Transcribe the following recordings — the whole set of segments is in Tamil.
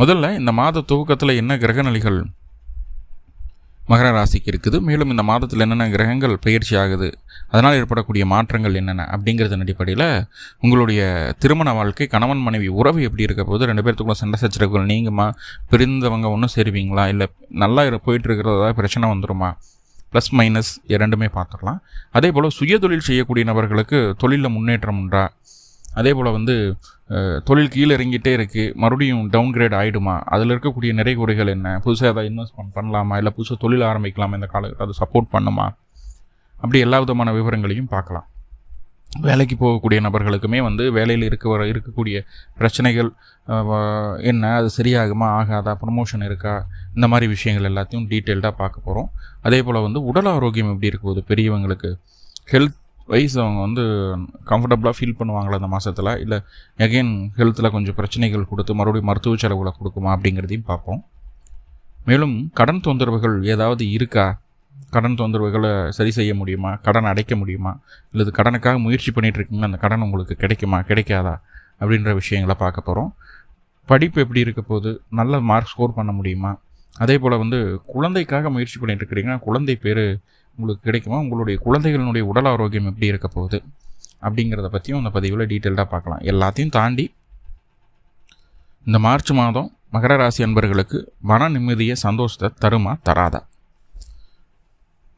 முதல்ல இந்த மாத துவக்கத்தில் என்ன கிரகநிலைகள் மகர ராசிக்கு இருக்குது? மேலும் இந்த மாதத்தில் என்னென்ன கிரகங்கள் பயிற்சி ஆகுது? அதனால் ஏற்படக்கூடிய மாற்றங்கள் என்னென்ன? அப்படிங்கிறதன் அடிப்படையில் உங்களுடைய திருமண வாழ்க்கை கணவன் மனைவி உறவு எப்படி இருக்க போது ரெண்டு பேர்த்துக்குள்ள சண்டை சச்சரவுகள் நீங்குமா? பிரிந்தவங்க ஒன்றும் சேருவீங்களா? இல்லை நல்லா போயிட்டு இருக்கிறதா பிரச்சனை வந்துருமா? ப்ளஸ் மைனஸ் இரண்டுமே பார்த்துடலாம் அதே போல் சுயதொழில் செய்யக்கூடிய நபர்களுக்கு தொழிலில் முன்னேற்றம் உண்டா? அதே போல் வந்து தொழில் கீழே இறங்கிட்டே இருக்குது மறுபடியும் டவுன் கிரேட் ஆகிடுமா அதில் இருக்கக்கூடிய நிறை குறைகள் என்ன? புதுசாக எதாவது இன்வெஸ்ட்மெண்ட் பண்ணலாமா? இல்லை புதுசாக தொழில் ஆரம்பிக்கலாமா இந்த காலகட்டம் அதை சப்போர்ட் பண்ணுமா? அப்படி எல்லா விதமான விவரங்களையும் பார்க்கலாம். வேலைக்கு போகக்கூடிய நபர்களுக்குமே வந்து வேலையில் இருக்க வர இருக்கக்கூடிய பிரச்சனைகள் என்ன? அது சரியாகுமா? ஆகாதா? ப்ரமோஷன் இருக்கா? இந்த மாதிரி விஷயங்கள் எல்லாத்தையும் டீட்டெயில்டாக பார்க்க போகிறோம் அதே போல் வந்து உடல் ஆரோக்கியம் எப்படி இருக்குது பெரியவங்களுக்கு ஹெல்த் வைஸ் அவங்க வந்து கம்ஃபர்டபுளாக ஃபீல் பண்ணுவாங்களா அந்த மாதத்தில் இல்லை எகெயின் ஹெல்த்தில் கொஞ்சம் பிரச்சனைகள் கொடுத்து மறுபடியும் மருத்துவ செலவுகளை கொடுக்குமா அப்படிங்கிறதையும் பார்ப்போம். மேலும் கடன் தொந்தரவுகள் ஏதாவது இருக்கா? கடன் தொந்தரவுகளை சரி செய்ய முடியுமா? கடன் அடைக்க முடியுமா? இல்லது கடனுக்காக முயற்சி பண்ணிகிட்ருக்கீங்களா அந்த கடன் உங்களுக்கு கிடைக்குமா? கிடைக்காதா? அப்படின்ற விஷயங்களை பார்க்க போகிறோம் படிப்பு எப்படி இருக்க போகுது? நல்ல மார்க் ஸ்கோர் பண்ண முடியுமா? அதே போல் வந்து குழந்தைக்காக முயற்சி பண்ணிகிட்ருக்கிறீங்கன்னா குழந்தை பேர் உங்களுக்கு கிடைக்குமா? உங்களுடைய குழந்தைகளினுடைய உடல் ஆரோக்கியம் எப்படி இருக்க போகுது? அப்படிங்கிறத பற்றியும் அந்த பதிவில் டீட்டெயில்டாக பார்க்கலாம். எல்லாத்தையும் தாண்டி இந்த மார்ச் மாதம் மகர ராசி அன்பர்களுக்கு மன நிம்மதியை சந்தோஷத்தை தருமா? தராதா?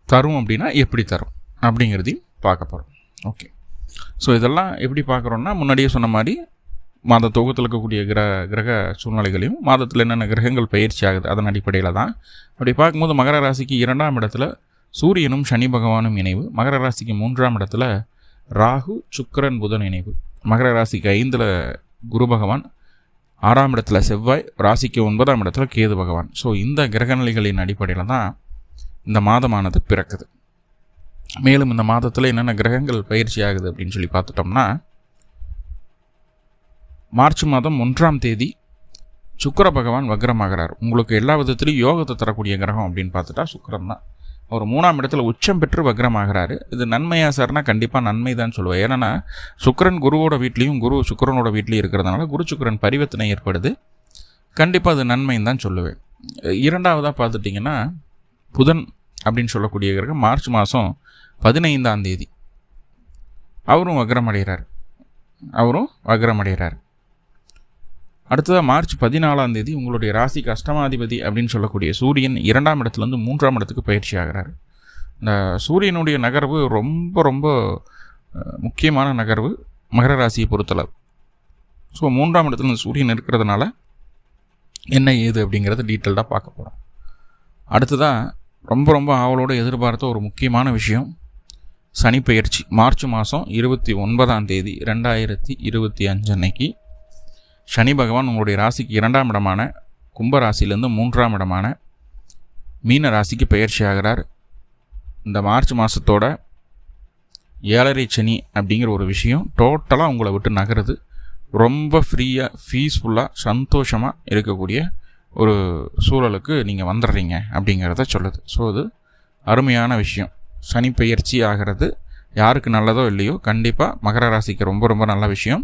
தரும் அப்படின்னா எப்படி தரும்? அப்படிங்கிறதையும் பார்க்க போகிறோம் ஓகே. ஸோ இதெல்லாம் எப்படி பார்க்குறோன்னா முன்னாடியே சொன்ன மாதிரி மாத தொகுத்தில் இருக்கக்கூடிய கிரக கிரக சூழ்நிலைகளையும் மாதத்தில் என்னென்ன கிரகங்கள் பயிற்சி ஆகுது அதன் அடிப்படையில் தான். அப்படி பார்க்கும்போது மகர ராசிக்கு இரண்டாம் இடத்துல சூரியனும் சனி பகவானும் இணைவு. மகர ராசிக்கு மூன்றாம் இடத்துல ராகு சுக்கரன் புதன் இணைவு. மகர ராசிக்கு ஐந்தில் குரு பகவான் ஆறாம் இடத்துல செவ்வாய் ராசிக்கு ஒன்பதாம் இடத்துல கேது பகவான். ஸோ இந்த கிரகநிலைகளின் அடிப்படையில் தான் இந்த மாதமானது பிறக்குது. மேலும் இந்த மாதத்தில் என்னென்ன கிரகங்கள் பயிற்சி ஆகுது அப்படின்னு சொல்லி பார்த்துட்டோம்னா மார்ச் மாதம் ஒன்றாம் தேதி சுக்கர பகவான் வக்ரமாகிறார். உங்களுக்கு எல்லா விதத்திலையும் யோகத்தை தரக்கூடிய கிரகம் அப்படின்னு பார்த்துட்டா சுக்கரம் தான். அவர் மூணாம் இடத்துல உச்சம் பெற்று வக்ரமாகிறாரு. இது நன்மையா சார்னா கண்டிப்பாக நன்மை தான் சொல்லுவேன் ஏன்னா சுக்கரன் குருவோட வீட்லேயும் குரு சுக்கரனோட வீட்லேயும் இருக்கிறதுனால குரு சுக்கரன் பரிவர்த்தனை ஏற்படுது. கண்டிப்பாக அது நன்மைன்னு தான் சொல்லுவேன். இரண்டாவதாக பார்த்துட்டிங்கன்னா புதன் அப்படின்னு சொல்லக்கூடிய கிரகம் மார்ச் மாதம் பதினைந்தாம் தேதி. அவரும் வக்ரமடைகிறார் அவரும் வக்ரமடைகிறார் அடுத்ததாக மார்ச் பதினாலாம் தேதி உங்களுடைய ராசி கஷ்டமாதிபதி அப்படின்னு சொல்லக்கூடிய சூரியன் இரண்டாம் இடத்துலேருந்து மூன்றாம் இடத்துக்கு பயிற்சி ஆகிறார். இந்த சூரியனுடைய நகர்வு ரொம்ப ரொம்ப முக்கியமான நகர்வு மகர ராசியை பொறுத்தளவு. ஸோ மூன்றாம் இடத்துல இந்த சூரியன் இருக்கிறதுனால என்ன ஏது அப்படிங்கிறத டீட்டெயில்டாக பார்க்க போகிறோம் அடுத்ததாக ரொம்ப ரொம்ப ஆவலோடு எதிர்பார்த்த ஒரு முக்கியமான விஷயம் சனி பயிற்சி. மார்ச் மாதம் இருபத்தி ஒன்பதாம் தேதி ரெண்டாயிரத்தி இருபத்தி அஞ்சு அன்னைக்கு சனி பகவான் உங்களுடைய ராசிக்கு இரண்டாம் இடமான கும்ப ராசியிலேருந்து மூன்றாம் இடமான மீன ராசிக்கு பயிற்சி ஆகிறார். இந்த மார்ச் மாதத்தோட ஏழரை சனி அப்படிங்கிற ஒரு விஷயம் டோட்டலாக உங்களை விட்டு நகருது. ரொம்ப ஃப்ரீயாக ஃபீஸ்ஃபுல்லாக சந்தோஷமாக இருக்கக்கூடிய ஒரு சூழலுக்கு நீங்கள் வந்துடுறீங்க அப்படிங்கிறத சொல்லுது. ஸோ அது அருமையான விஷயம். சனி பயிற்சி ஆகிறது. யாருக்கு நல்லதோ இல்லையோ கண்டிப்பாக மகர ராசிக்கு ரொம்ப ரொம்ப நல்ல விஷயம்.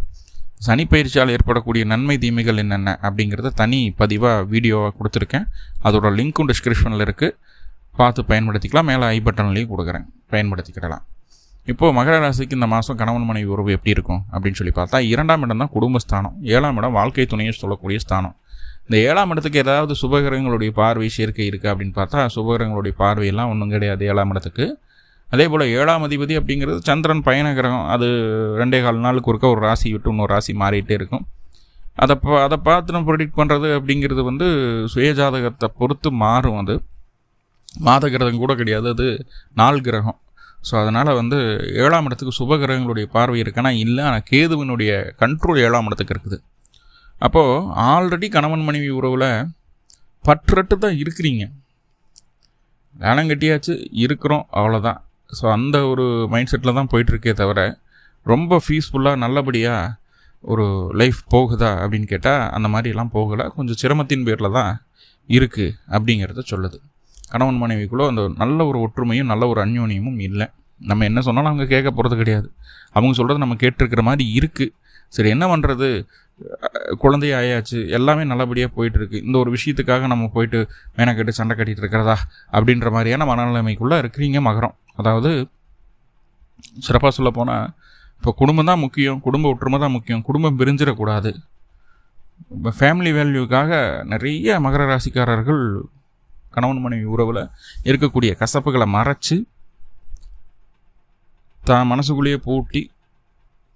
சனி பயிற்சியால் ஏற்படக்கூடிய நன்மை தீமைகள் என்னென்ன அப்படிங்கிறத தனி பதிவாக வீடியோவாக கொடுத்துருக்கேன். அதோட லிங்க்கும் டிஸ்கிரிப்ஷனில் இருக்குது பார்த்து பயன்படுத்திக்கலாம். மேலே ஐ பட்டன்லேயும் கொடுக்குறேன். பயன்படுத்திக்கிடலாம். இப்போது மகர ராசிக்கு இந்த மாதம் கணவன் மனைவி உறவு எப்படி இருக்கும் அப்படின்னு சொல்லி பார்த்தா இரண்டாம் இடம் தான் குடும்பஸ்தானம். ஏழாம் இடம் வாழ்க்கை துணையை சொல்லக்கூடிய ஸ்தானம். இந்த ஏழாம் இடத்துக்கு ஏதாவது சுபகிரகங்களுடைய பார்வை சேர்க்கை இருக்குது அப்படின்னு பார்த்தா சுபகிரகங்களுடைய பார்வையெல்லாம் ஒன்றும் கிடையாது ஏழாம் இடத்துக்கு. அதே போல் ஏழாம் அதிபதி அப்படிங்கிறது சந்திரன் பயண கிரகம். அது ரெண்டே கால் நாளுக்கு ஒருக்க ஒரு ராசி விட்டு இன்னொரு ராசி மாறிட்டே இருக்கும். அதை பா அதை பார்த்து நம்ம ப்ரொடிக்ட் பண்ணுறது அப்படிங்கிறது வந்து சுயஜாதகத்தை பொறுத்து மாறும் அது. மாத கிரகம் கூட கிடையாது அது நாள் கிரகம். ஸோ அதனால் வந்து ஏழாம் இடத்துக்கு சுப கிரகங்களுடைய பார்வை இருக்குன்னா இல்லை ஆனால் கேதுவினுடைய கண்ட்ரோல் ஏழாம் இடத்துக்கு இருக்குது. அப்போது ஆல்ரெடி கணவன் மனைவி உறவில் பற்றட்டு தான் இருக்கிறீங்க. வேளம் கட்டியாச்சு இருக்கிறோம் அவ்வளோதான் ஸோ அந்த ஒரு மைண்ட் செட்டில் தான் போயிட்டுருக்கே தவிர ரொம்ப பீஸ்ஃபுல்லாக நல்லபடியாக ஒரு லைஃப் போகுதா அப்படின்னு கேட்டால் அந்த மாதிரிலாம் போகலை. கொஞ்சம் சிரமத்தின் பேரில் தான் இருக்குது அப்படிங்கிறத சொல்லுது. கணவன் மனைவிக்குள்ளே அந்த நல்ல ஒரு ஒற்றுமையும் நல்ல ஒரு அந்யோன்யமும் இல்லை. நம்ம என்ன சொன்னாலும் அவங்க கேட்க போகிறது கிடையாது. அவங்க சொல்கிறது நம்ம கேட்டிருக்கிற மாதிரி இருக்குது சரி என்ன பண்ணுறது குழந்தை ஆயாச்சு எல்லாமே நல்லபடியாக போயிட்டுருக்கு. இந்த ஒரு விஷயத்துக்காக நம்ம போயிட்டு மேனக்கட்டு சண்டை கட்டிகிட்டு இருக்கிறதா? அப்படின்ற மாதிரியான மனநிலைமைக்குள்ளே இருக்கிறீங்க மகரம். அதாவது சிறப்பாக சொல்ல போனால் இப்போ குடும்பம் தான் முக்கியம் குடும்ப ஒற்றுமை தான் முக்கியம் குடும்பம் பிரிஞ்சிடக்கூடாது. இப்போ ஃபேமிலி வேல்யூக்காக நிறைய மகர ராசிக்காரர்கள் கணவன் மனைவி உறவில் இருக்கக்கூடிய கசப்புகளை மறைச்சு தான் மனசுக்குள்ளேயே பூட்டி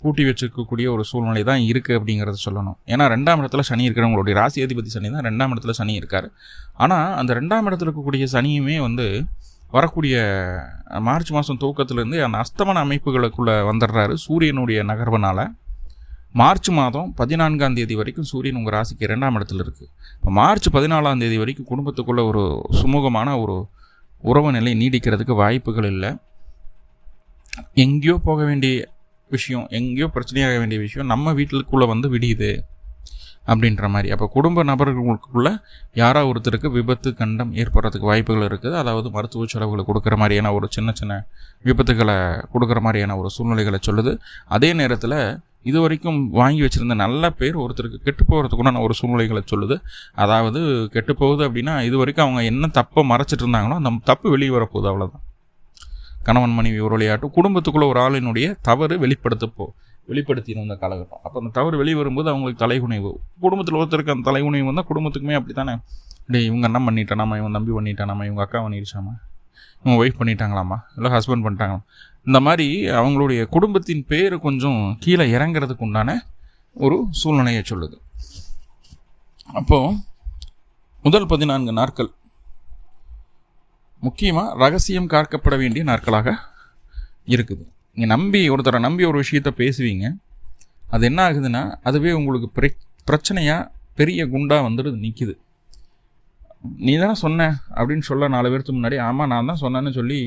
பூட்டி வச்சுருக்கக்கூடிய ஒரு சூழ்நிலை தான் இருக்குது அப்படிங்கிறத சொல்லணும். ஏன்னா ரெண்டாம் இடத்துல சனி இருக்கிறவங்களுடைய ராசி அதிபதி சனி தான் ரெண்டாம் இடத்துல சனி இருக்கார். ஆனால் அந்த ரெண்டாம் இடத்துல இருக்கக்கூடிய சனியுமே வந்து வரக்கூடிய மார்ச் மாதம் துவக்கத்துலேருந்து அந்த அஸ்தமன அமைப்புகளுக்குள்ளே வந்துடுறாரு சூரியனுடைய நகர்வனால். மார்ச் மாதம் பதினான்காம் தேதி வரைக்கும் சூரியன் உங்கள் ராசிக்கு இரண்டாம் இடத்துல இருக்குது இப்போ மார்ச் பதினாலாம் தேதி வரைக்கும் குடும்பத்துக்குள்ளே ஒரு சுமூகமான ஒரு உறவு நிலை நீடிக்கிறதுக்கு வாய்ப்புகள் இல்லை. எங்கேயோ போக வேண்டிய விஷயம் எங்கேயோ பிரச்சனையாக வேண்டிய விஷயம் நம்ம வீட்டுக்குள்ளே வந்து விடியுது அப்படின்ற மாதிரி. அப்போ குடும்ப நபர்களுக்குள்ள யாரோ ஒருத்தருக்கு விபத்து கண்டம் ஏற்படுறதுக்கு வாய்ப்புகள் இருக்குது. அதாவது மருத்துவ செலவுகளை கொடுக்குற மாதிரியான ஒரு சின்ன சின்ன விபத்துகளை கொடுக்குற மாதிரியான ஒரு சூழ்நிலைகளை சொல்லுது. அதே நேரத்தில் இது வரைக்கும் வாங்கி வச்சுருந்த நல்ல பேர் ஒருத்தருக்கு கெட்டு போகிறதுக்குண்டான ஒரு சூழ்நிலைகளை சொல்லுது. அதாவது கெட்டு போகுது அப்படின்னா இது வரைக்கும் அவங்க என்ன தப்பை மறைச்சிட்டு இருந்தாங்களோ அந்த தப்பு வெளியே வரப்போகுது அவ்வளோதான் கணவன் மனைவி உருளையாட்டும் குடும்பத்துக்குள்ளே ஒரு ஆளினுடைய தவறு வெளிப்படுத்தப்போ வெளிப்படுத்தின அந்த காலகட்டம். அப்போ அந்த தவறு வெளியே வரும்போது அவங்களுக்கு தலைகுனைவு. குடும்பத்தில் ஒருத்தருக்கு அந்த தலைகுனைவு வந்தால் குடும்பத்துக்குமே அப்படி தானே டே இவங்க என்ன பண்ணிட்டானாமா இவன் தம்பி பண்ணிட்டானாமா இவங்க அக்கா பண்ணிடுச்சாமா இவங்க ஒய்ஃப் பண்ணிட்டாங்களாமா? இல்லை ஹஸ்பண்ட் பண்ணிட்டாங்களாம்? இந்த மாதிரி அவங்களுடைய குடும்பத்தின் பேர் கொஞ்சம் கீழே இறங்கிறதுக்கு உண்டான ஒரு சூழ்நிலையை சொல்லுது. அப்போது முதல் பதினான்கு நாட்கள் முக்கியமாக ரகசியம் காக்கப்பட வேண்டிய நாட்களாக இருக்குது. நீங்கள் நம்பி ஒருத்தரை நம்பி ஒரு விஷயத்த பேசுவீங்க. அது என்ன ஆகுதுன்னா அதுவே உங்களுக்கு பிர பிரச்சனையாக பெரிய குண்டாக வந்துடுது நிற்கிது நீ தானே சொன்ன அப்படின்னு சொல்ல நாலு பேருக்கு முன்னாடி ஆமாம் நான் தான் சொன்னேன்னு சொல்லி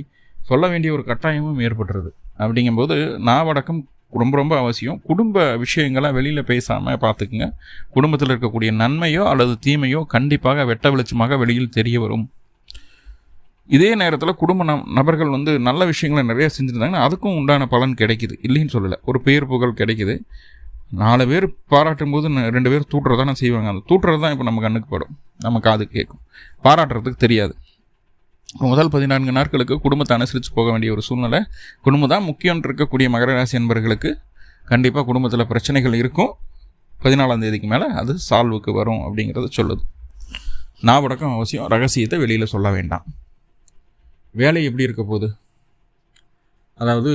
சொல்ல வேண்டிய ஒரு கட்டாயமும் ஏற்பட்டுருது. அப்படிங்கும்போது நாவடக்கம் ரொம்ப ரொம்ப அவசியம். குடும்ப விஷயங்களை வெளியில் பேசாமல் பார்த்துக்குங்க குடும்பத்தில் இருக்கக்கூடிய நன்மையோ அல்லது தீமையோ கண்டிப்பாக வெட்ட வெளிச்சமாக வெளியில் தெரிய வரும். இதே நேரத்தில் குடும்ப நபர்கள் வந்து நல்ல விஷயங்களை நிறைய செஞ்சுருந்தாங்கன்னா அதுக்கும் உண்டான பலன் கிடைக்குது. இல்லைன்னு சொல்லலை. ஒரு பேர் புகழ் கிடைக்குது. நாலு பேர் பாராட்டும் போது ரெண்டு பேர் தூட்டுறதான செய்வாங்க. அந்த தூட்டுறது தான் இப்போ நம்ம கண்ணுக்கு படும். நம்ம காது கேட்கும் பாராட்டுறதுக்கு தெரியாது. முதல் பதினான்கு நாட்களுக்கு குடும்பத்தை அனுசரித்து போக வேண்டிய ஒரு சூழ்நிலை. குடும்பம் தான் முக்கியம் இருக்கக்கூடிய மகர ராசி என்பர்களுக்கு கண்டிப்பாக குடும்பத்தில் பிரச்சனைகள் இருக்கும். பதினாலாம் தேதிக்கு மேலே அது சால்வுக்கு வரும் அப்படிங்கிறத சொல்லுது. நான் அவசியம். ரகசியத்தை வெளியில் சொல்ல வேண்டாம். வேலை எப்படி இருக்க போகுது? அதாவது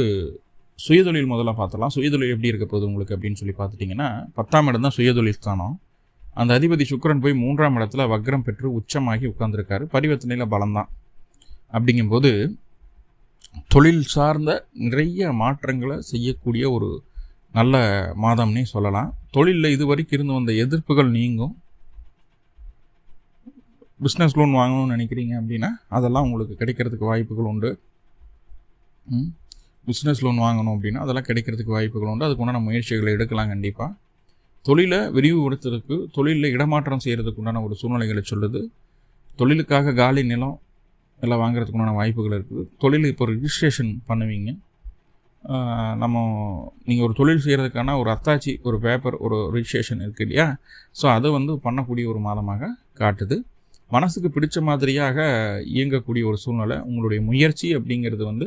சுயதொழில் முதல்ல பார்த்தலாம் சுயதொழில் எப்படி இருக்க போகுது உங்களுக்கு அப்படின்னு சொல்லி பார்த்துட்டிங்கன்னா பத்தாம் இடம் தான் சுயதொழில் ஸ்தானம். அந்த அதிபதி சுக்கரன் போய் மூன்றாம் இடத்துல வக்ரம் பெற்று உச்சமாகி உட்காந்துருக்காரு பரிவர்த்தனையில் பலம்தான். அப்படிங்கும்போது தொழில் சார்ந்த நிறைய மாற்றங்களை செய்யக்கூடிய ஒரு நல்ல மாதம்னே சொல்லலாம். தொழிலில் இது வரைக்கும் இருந்து வந்த எதிர்ப்புகள் நீங்கும். பிஸ்னஸ் லோன் வாங்கணும்னு நினைக்கிறீங்க அப்படின்னா அதெல்லாம் உங்களுக்கு கிடைக்கிறதுக்கு வாய்ப்புகள் உண்டு. பிஸ்னஸ் லோன் வாங்கணும் அப்படின்னா அதெல்லாம் கிடைக்கிறதுக்கு வாய்ப்புகள் உண்டு. அதுக்குண்டான முயற்சிகளை எடுக்கலாம் கண்டிப்பாக தொழிலை விரிவுபடுத்துறதுக்கு தொழிலில் இடமாற்றம் செய்கிறதுக்கு உண்டான ஒரு சூழ்நிலைகளை சொல்லுது. தொழிலுக்காக காலி நிலம் எல்லாம் வாங்குறதுக்கு உண்டான வாய்ப்புகள் இருக்குது. தொழில் இப்போ ரிஜிஸ்ட்ரேஷன் பண்ணுவீங்க. நம்ம நீங்கள் ஒரு தொழில் செய்கிறதுக்கான ஒரு அத்தாச்சி ஒரு பேப்பர் ஒரு ரிஜிஸ்ட்ரேஷன் இருக்குது இல்லையா? ஸோ அதை வந்து பண்ணக்கூடிய ஒரு மாதமாக காட்டுது. மனசுக்கு பிடிச்ச மாதிரியாக இயங்கக்கூடிய ஒரு சூழ்நிலை உங்களுடைய முயற்சி அப்படிங்கிறது வந்து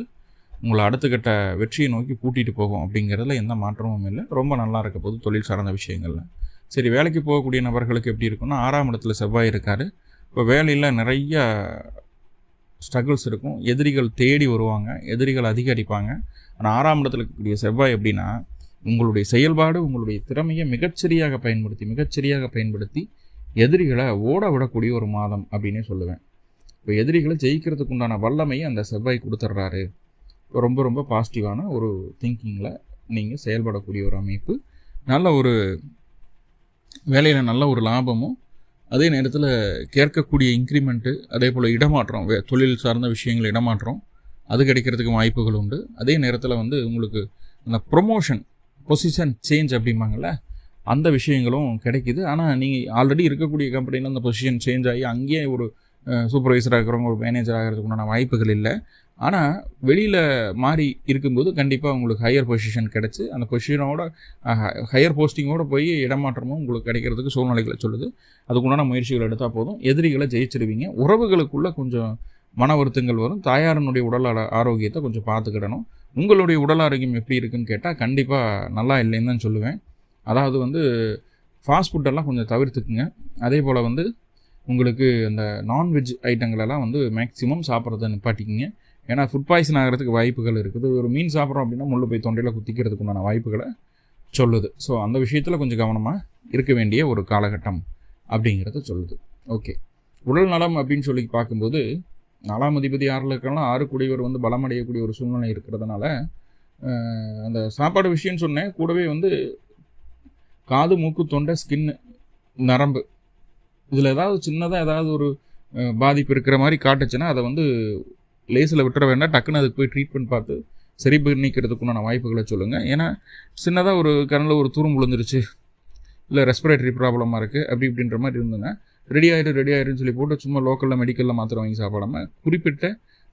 உங்களை அடுத்த கட்ட வெற்றியை நோக்கி கூட்டிகிட்டு போகும் அப்படிங்கிறதுல எந்த மாற்றமும் இல்லை. ரொம்ப நல்லா இருக்க போது தொழில் சார்ந்த விஷயங்களில். சரி வேலைக்கு போகக்கூடிய நபர்களுக்கு எப்படி இருக்குன்னா ஆறாம் இடத்துல செவ்வாய் இருக்கார். இப்போ வேலையில் நிறைய ஸ்ட்ரகிள்ஸ் இருக்கும். எதிரிகள் தேடி வருவாங்க எதிரிகள் அதிகரிப்பாங்க. ஆனால் ஆறாம் இடத்துல இருக்கக்கூடிய செவ்வாய் எப்படின்னா உங்களுடைய செயல்பாடு உங்களுடைய திறமையை மிகச்சரியாக பயன்படுத்தி மிகச்சரியாக பயன்படுத்தி எதிரிகளை ஓட விடக்கூடிய ஒரு மாதம் அப்படின்னே சொல்லுவேன். இப்போ எதிரிகளை ஜெயிக்கிறதுக்கு உண்டான வல்லமையை அந்த செவ்வாய் கொடுத்துட்றாரு ரொம்ப ரொம்ப பாசிட்டிவான ஒரு திங்கிங்கில் நீங்கள் செயல்படக்கூடிய ஒரு அமைப்பு. நல்ல ஒரு வேலையில் நல்ல ஒரு லாபமும் அதே நேரத்தில் கேட்கக்கூடிய இன்க்ரிமெண்ட்டு அதே போல் இடமாற்றம் வே- தொழில் சார்ந்த விஷயங்கள் இடமாற்றம் அது கிடைக்கிறதுக்கு வாய்ப்புகள் உண்டு. அதே நேரத்தில் வந்து உங்களுக்கு அந்த ப்ரொமோஷன் பொசிஷன் சேஞ்ச் அப்படிம்பாங்கள்ல அந்த விஷயங்களும் கிடைக்குது. ஆனால் நீங்கள் ஆல்ரெடி இருக்கக்கூடிய கம்பெனியில் அந்த பொசிஷன் சேஞ்ச் ஆகி அங்கேயே ஒரு சூப்பர்வைசராக இருக்கிறவங்க ஒரு மேனேஜர் ஆகிறதுக்கு உண்டான வாய்ப்புகள் இல்லை. ஆனால் வெளியில் மாறி இருக்கும்போது கண்டிப்பாக உங்களுக்கு ஹையர் பொசிஷன் கிடச்சி அந்த பொசிஷனோட ஹையர் போஸ்டிங்கோட போய் இடமாற்றமும் உங்களுக்கு கிடைக்கிறதுக்கு சூழ்நிலைகளை சொல்லுது. அதுக்குண்டான முயற்சிகள் எடுத்தால் போதும். எதிரிகளை ஜெயிச்சிருவீங்க. உறவுகளுக்குள்ளே கொஞ்சம் மன வருத்தங்கள் வரும். தாயாரனுடைய உடல் ஆரோக்கியத்தை கொஞ்சம் பார்த்துக்கிடணும். உங்களுடைய உடல் ஆரோக்கியம் எப்படி இருக்குன்னு கேட்டால் கண்டிப்பாக நல்லா இல்லைன்னு தான் சொல்லுவேன். அதாவது வந்து ஃபாஸ்ட் ஃபுட்டெல்லாம் கொஞ்சம் தவிர்த்துக்குங்க. அதே போல் வந்து உங்களுக்கு அந்த நான்வெஜ் ஐட்டங்களெல்லாம் வந்து மேக்ஸிமம் சாப்பிட்றத நிப்பாட்டிக்கிங்க. ஏன்னா ஃபுட் பாய்சன் ஆகிறதுக்கு வாய்ப்புகள் இருக்குது. ஒரு மீன் சாப்பிட்றோம் அப்படின்னா முள்ளு போய் தொண்டையில் குத்திக்கிறதுக்கு உண்டான வாய்ப்புகளை சொல்லுது. ஸோ அந்த விஷயத்தில் கொஞ்சம் கவனமாக இருக்க வேண்டிய ஒரு காலகட்டம் அப்படிங்கிறத சொல்லுது. ஓகே உடல் நலம் அப்படின்னு சொல்லி பார்க்கும்போது நாலாம் அதிபதி ஆறில் இருக்கலாம் ஆறு குடிவர் வந்து பலமடையக்கூடிய ஒரு சூழ்நிலை இருக்கிறதுனால அந்த சாப்பாடு விஷயம்னு சொன்னேன். கூடவே வந்து காது மூக்கு தொண்டை ஸ்கின்னு நரம்பு. இதில் ஏதாவது சின்னதாக ஏதாவது ஒரு பாதிப்பு இருக்கிற மாதிரி காட்டுச்சுன்னா அதை வந்து லேசில் விட்டுற வேண்டாம். டக்குன்னு அதுக்கு போய் ட்ரீட்மெண்ட் பார்த்து சரி பண்ணிக்கிறதுக்குண்டான வாய்ப்புகளை சொல்லுங்கள் ஏன்னா சின்னதாக ஒரு கண்ணில் ஒரு தூரம் விழுந்துருச்சு இல்லை ரெஸ்பிரேட்டரி ப்ராப்ளமாக இருக்குது அப்படி இப்படின்ற மாதிரி இருந்ததுன்னா ரெடி ஆகிடும் ரெடி ஆகிடும்னு சொல்லி போட்டு சும்மா லோக்கலில் மெடிக்கலில் மாத்திரை வாங்கி சாப்பிடாம குறிப்பிட்ட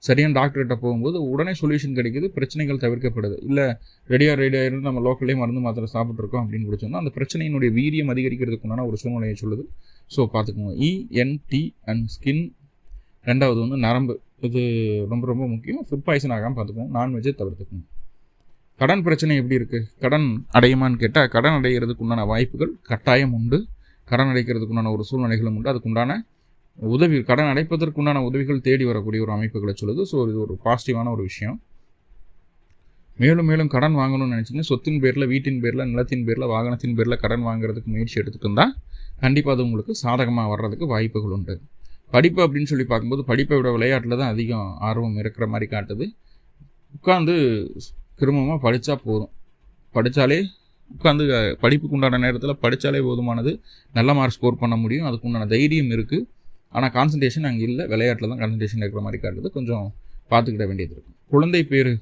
சரியான டாக்டர்கிட்ட போகும்போது உடனே சொல்யூஷன் கிடைக்குது பிரச்சனைகள் தவிர்க்கப்படுது. இல்லை ரெடியாக ரெடியாக இருந்து நம்ம லோக்கல்லே மருந்து மாத்திரை சாப்பிட்ருக்கோம் அப்படின்னு குடிச்சோம்னா அந்த பிரச்சனையினுடைய வீரியம் அதிகரிக்கிறதுக்குண்டான ஒரு சூழ்நிலையை சொல்லுது. ஸோ பார்த்துக்கோங்க. இஎன்டி அண்ட் ஸ்கின் ரெண்டாவது வந்து நரம்பு. இது ரொம்ப ரொம்ப முக்கியம். ஃபுட் பாய்சன் ஆகாமல் பார்த்துக்கணும் நான்வெஜ்ஜை தவிர்த்துக்கணும் கடன் பிரச்சனை எப்படி இருக்குது கடன் அடையுமான்னு கேட்டால் கடன் அடைகிறதுக்கு உண்டான வாய்ப்புகள் கட்டாயம் உண்டு. கடன் அடைக்கிறதுக்கு உண்டான ஒரு சூழ்நிலைகளும் உண்டு. அதுக்குண்டான உதவி கடன் அடைப்பதற்குண்டான உதவிகள் தேடி வரக்கூடிய ஒரு அமைப்புகளை சொல்லுது. ஸோ இது ஒரு பாசிட்டிவான ஒரு விஷயம். மேலும் மேலும் கடன் வாங்கணும்னு நினச்சிங்கன்னா சொத்தின் பேரில் வீட்டின் பேரில் நிலத்தின் பேரில் வாகனத்தின் பேரில் கடன் வாங்குறதுக்கு முயற்சி எடுத்துகிட்டு இருந்தால் கண்டிப்பாக அது உங்களுக்கு சாதகமாக வர்றதுக்கு வாய்ப்புகள் உண்டு. படிப்பு அப்படின்னு சொல்லி பார்க்கும்போது படிப்பை விட விளையாட்டில் தான் அதிகம் ஆர்வம் இருக்கிற மாதிரி காட்டுது. உட்காந்து கிருமமாக படித்தா போதும். படித்தாலே உட்காந்து படிப்புக்கு உண்டான நேரத்தில் படித்தாலே போதுமானது. நல்ல மார்க் ஸ்கோர் பண்ண முடியும். அதுக்கு உண்டான தைரியம் இருக்குது ஆனால் கான்சன்ட்ரேஷன் அங்கே இல்லை. விளையாட்டில் தான் கான்சன்ட்ரேஷன் இருக்கிற மாதிரி காட்டுறது கொஞ்சம் பார்த்துக்கிட வேண்டியது இருக்கும் குழந்தை பேர்.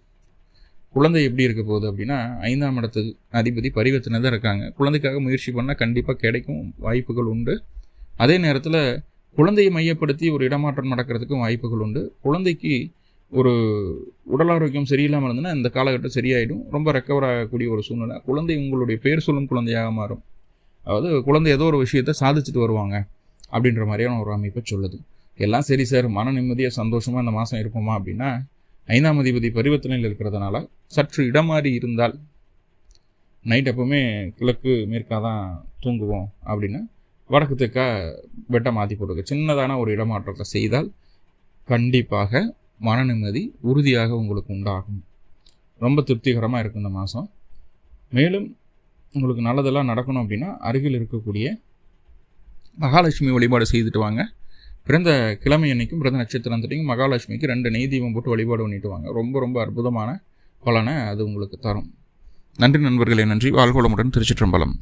குழந்தை எப்படி இருக்க போகுது அப்படின்னா ஐந்தாம் இடத்து அதிபதி பரிவர்த்தனை தான் இருக்காங்க. குழந்தைக்காக முயற்சி பண்ணால் கண்டிப்பாக கிடைக்கும் வாய்ப்புகள் உண்டு. அதே நேரத்தில் குழந்தையை மையப்படுத்தி ஒரு இடமாற்றம் நடக்கிறதுக்கும் வாய்ப்புகள் உண்டு. குழந்தைக்கு ஒரு உடல் ஆரோக்கியம் சரியில்லாமல் இருந்ததுன்னா இந்த காலகட்டம் சரியாயிடும். ரொம்ப ரெக்கவர் ஆகக்கூடிய ஒரு சூழ்நிலை. குழந்தை உங்களுடைய பேர் சொல்லும் குழந்தையாக மாறும். அதாவது குழந்தை ஏதோ ஒரு விஷயத்தை சாதிச்சுட்டு வருவாங்க. அப்படின்ற மாதிரியான ஒரு அமைப்பை சொல்லுது. எல்லாம் சரி சார் மன நிம்மதியாக சந்தோஷமாக இந்த மாதம் இருப்போமா அப்படின்னா ஐந்தாம் அதிபதி பரிவர்த்தனையில் இருக்கிறதுனால சற்று இடமாறி இருந்தால் நைட் எப்பவுமே கிழக்கு மேற்காக தான் தூங்குவோம் அப்படின்னு வடக்கு தெற்காக பெட்டை மாற்றி போடுங்க சின்னதான ஒரு இடமாற்றத்தை செய்தால் கண்டிப்பாக மன நிம்மதி உறுதியாக உங்களுக்கு உண்டாகும். ரொம்ப திருப்திகரமாக இருக்கும் இந்த மாதம் மேலும் உங்களுக்கு நல்லதெல்லாம் நடக்கணும் அப்படின்னா அருகில் இருக்கக்கூடிய மகாலட்சுமி வழிபாடு செய்துட்டு வாங்க. பிறந்த கிழமை அன்னைக்கும் பிறந்த நட்சத்திரம் தெரியும் மகாலட்சுமிக்கு ரெண்டு நெய் தீபம் போட்டு வழிபாடு பண்ணிட்டு வாங்க. ரொம்ப ரொம்ப அற்புதமான பலனை அது உங்களுக்கு தரும். நன்றி நண்பர்களே நன்றி. வாழ்கோளமுடன் திருச்சிற்றம்பலம்.